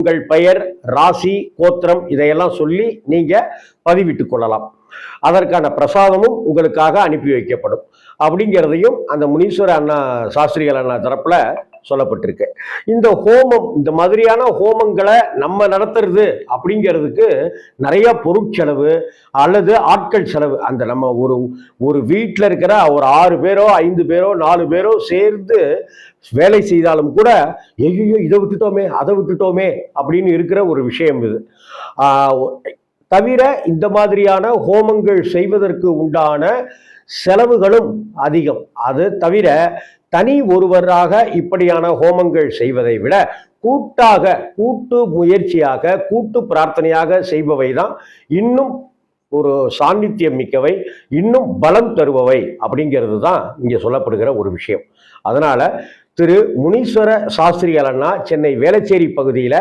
உங்கள் பெயர் ராசி கோத்திரம் இதையெல்லாம் சொல்லி நீங்க பதிவிட்டுக் கொள்ளலாம். அதற்கான பிரசாதமும் உங்களுக்காக அனுப்பி வைக்கப்படும். அப்படிங்கிறதையும் அந்த முனீஸ்வர அண்ணா சாஸ்திரிகள் அண்ணா தரப்புல சொல்லப்பட்டிருக்கு. இந்த ஹோமம் இந்த மாதிரியான ஹோமங்களை நம்ம நடத்துறது அப்படிங்கிறதுக்கு நிறைய பொருட்செலவு அல்லது ஆட்கள் செலவு. அந்த நம்ம ஒரு ஒரு வீட்டில் இருக்கிற ஒரு ஆறு பேரோ ஐந்து பேரோ நாலு பேரோ சேர்ந்து வேலை செய்தாலும் கூட ஐயோ இதை விட்டுட்டோமே அதை விட்டுட்டோமே அப்படின்னு இருக்கிற ஒரு விஷயம் இது. தவிர இந்த மாதிரியான ஹோமங்கள் செய்வதற்கு உண்டான செலவுகளும் அதிகம். அது தவிர தனி ஒருவராக இப்படியான ஹோமங்கள் செய்வதை விட கூட்டாக கூட்டு முயற்சியாக கூட்டு பிரார்த்தனையாக செய்பவை தான் இன்னும் ஒரு சாநித்தியம் மிக்கவை இன்னும் பலம் தருபவை அப்படிங்கிறது தான் இங்கே சொல்லப்படுகிற ஒரு விஷயம். அதனால் திரு முனீஸ்வர சாஸ்திரிகள் அண்ணா சென்னை வேளச்சேரி பகுதியில்